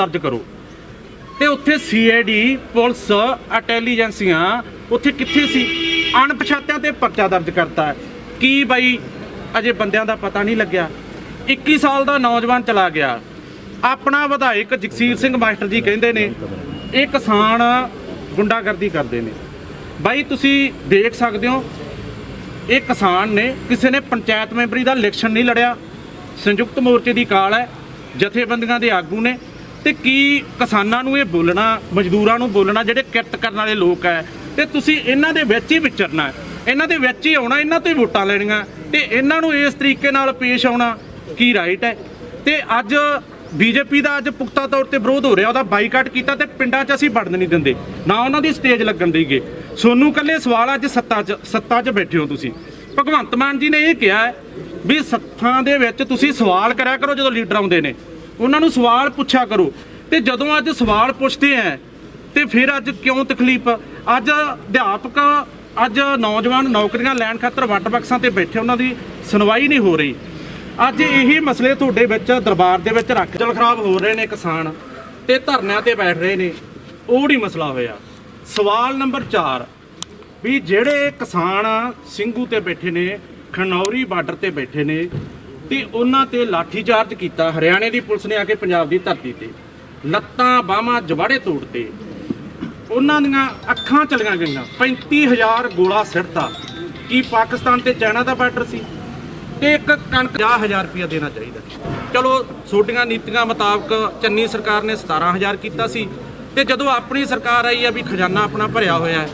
ਦਰਜ ਕਰੋ। ਤੇ ਉੱਥੇ ਸੀਆਈਡੀ ਪੁਲਿਸ, ਇੰਟੈਲੀਜੈਂਸੀਆਂ, ਉੱਥੇ ਕਿੱਥੇ ਸੀ? ਅਣਪਛਾਤਿਆਂ ਤੇ ਪਰਚਾ ਦਰਜ ਕਰਤਾ ਕੀ ਬਾਈ? ਅਜੇ ਬੰਦਿਆਂ ਦਾ ਪਤਾ ਨਹੀਂ ਲੱਗਿਆ। 21 ਸਾਲ ਦਾ ਨੌਜਵਾਨ ਚਲਾ ਗਿਆ। ਆਪਣਾ ਵਿਧਾਇਕ ਜਗਸੀਰ ਸਿੰਘ ਮਾਸਟਰ ਜੀ ਕਹਿੰਦੇ ਨੇ, ਇਹ ਕਿਸਾਨ ਗੁੰਡਾਗਰਦੀ ਕਰਦੇ ਨੇ। ਬਾਈ, ਤੁਸੀਂ ਦੇਖ ਸਕਦੇ ਹੋ, ਇਹ ਕਿਸਾਨ ਨੇ ਕਿਸੇ ਨੇ ਪੰਚਾਇਤ ਮੈਂਬਰੀ ਦਾ ਇਲੈਕਸ਼ਨ ਨਹੀਂ ਲੜਿਆ। ਸੰਯੁਕਤ ਮੋਰਚੇ ਦੀ ਕਾਲ ਹੈ, ਜਥੇਬੰਦੀਆਂ ਦੇ ਆਗੂ ਨੇ। ਤੇ ਕੀ ਕਿਸਾਨਾਂ ਨੂੰ ਇਹ ਬੋਲਣਾ, ਮਜ਼ਦੂਰਾਂ ਨੂੰ ਬੋਲਣਾ, ਜਿਹੜੇ ਕਿਰਤ ਕਰਨ ਵਾਲੇ ਲੋਕ ਹੈ ਤੇ ਤੁਸੀਂ ਇਹਨਾਂ ਦੇ ਵਿੱਚ ਹੀ ਵਿਚਰਨਾ ਇਹਨਾਂ ਦੇ ਵਿੱਚ ਹੀ ਆਉਣਾ, ਇਹਨਾਂ ਤੋਂ ਹੀ ਵੋਟਾਂ ਲੈਣੀਆਂ। ਤੇ ਇਹਨਾਂ ਨੂੰ ਇਸ ਤਰੀਕੇ ਨਾਲ ਪੇਸ਼ ਆਉਣਾ ਕੀ ਰਾਈਟ ਹੈ ਤੇ ਅੱਜ ਬੀਜੇਪੀ ਦਾ ਅੱਜ ਪੁਖਤਾ ਤੌਰ ਤੇ ਵਿਰੋਧ ਹੋ ਰਿਹਾ, ਉਹਦਾ ਬਾਈਕਾਟ ਕੀਤਾ ਤੇ ਪਿੰਡਾਂ 'ਚ ਅਸੀਂ ਵੜਨ ਨਹੀਂ ਦਿੰਦੇ। ਨਾ ਉਹਨਾਂ ਦੀ ਸਟੇਜ ਲੱਗਣ ਦੇਈਏ। ਸੋਨੂੰ ਕੱਲੇ ਸਵਾਲ ਅੱਜ ਸੱਤਾ 'ਚ ਸੱਤਾ 'ਚ ਬੈਠੇ ਹੋ ਤੁਸੀਂ। ਭਗਵੰਤ ਮਾਨ ਜੀ ਨੇ ਇਹ ਕਿਹਾ ਵੀ ਸੱਥਾਂ ਦੇ ਵਿੱਚ ਤੁਸੀਂ ਸਵਾਲ ਕਰਿਆ ਕਰੋ ਜਦੋਂ ਲੀਡਰ ਆਉਂਦੇ ਨੇ। ਉਹਨਾਂ ਨੂੰ ਸਵਾਲ ਪੁੱਛਿਆ ਕਰੋ। ਤੇ ਜਦੋਂ ਅੱਜ ਸਵਾਲ ਪੁੱਛਦੇ ਆ ਤੇ ਫਿਰ ਅੱਜ ਕਿਉਂ ਤਕਲੀਫ? ਅੱਜ ਅਧਿਆਪਕ, ਅੱਜ ਨੌਜਵਾਨ ਨੌਕਰੀਆਂ ਲੈਣ ਖਾਤਰ ਵੱਟ ਬਕਸਾਂ ਤੇ ਬੈਠੇ, ਉਹਨਾਂ ਦੀ ਸੁਣਵਾਈ ਨਹੀਂ ਹੋ ਰਹੀ। ਅੱਜ ਇਹੀ ਮਸਲੇ ਤੁਹਾਡੇ ਵਿੱਚ, ਦਰਬਾਰ ਦੇ ਵਿੱਚ ਰੱਖ ਜਲ ਖਰਾਬ ਹੋ ਰਹੇ ਨੇ ਕਿਸਾਨ, ਤੇ ਧਰਨਿਆਂ ਤੇ ਬੈਠ ਰਹੇ ਨੇ। ਉਹ ਨਹੀਂ ਮਸਲਾ ਹੋਇਆ। ਸਵਾਲ ਨੰਬਰ 4 ਵੀ ਜਿਹੜੇ ਕਿਸਾਨ ਸਿੰਘੂ ਤੇ ਬੈਠੇ ਨੇ, ਖਨੌਰੀ ਬਾਰਡਰ ਤੇ ਬੈਠੇ ਨੇ ਤੇ ਉਹਨਾਂ ਤੇ ਲਾਠੀਚਾਰਜ ਕੀਤਾ। ਹਰਿਆਣੇ ਦੀ ਪੁਲਿਸ ਨੇ ਆ ਕੇ ਪੰਜਾਬ ਦੀ ਧਰਤੀ ਤੇ। ਲੱਤਾਂ ਬਾਹਾਂ ਜਵਾੜੇ ਤੋੜਤੇ। ਉਹਨਾਂ ਦੀਆਂ ਅੱਖਾਂ ਚਲੀਆਂ ਗਈਆਂ। 35000 ਗੋਲਾ ਸਿੱਟਤਾ। ਕੀ ਪਾਕਿਸਤਾਨ ਤੇ ਚਾਈਨਾ ਦਾ ਬਾਰਡਰ ਸੀ? ਤੇ ਇੱਕ ਕਣਕ 50000 ਰੁਪਇਆ ਦੇਣਾ ਚਾਹੀਦਾ ਚਲੋ, ਛੋਟੀਆਂ ਨੀਤੀਆਂ ਮੁਤਾਬਕ ਚੰਨੀ ਸਰਕਾਰ ਨੇ 17000 ਕੀਤਾ ਸੀ। ਤੇ ਜਦੋਂ ਆਪਣੀ ਸਰਕਾਰ ਆਈ ਆ ਵੀ ਖਜ਼ਾਨਾ ਆਪਣਾ ਭਰਿਆ ਹੋਇਆ ਹੈ।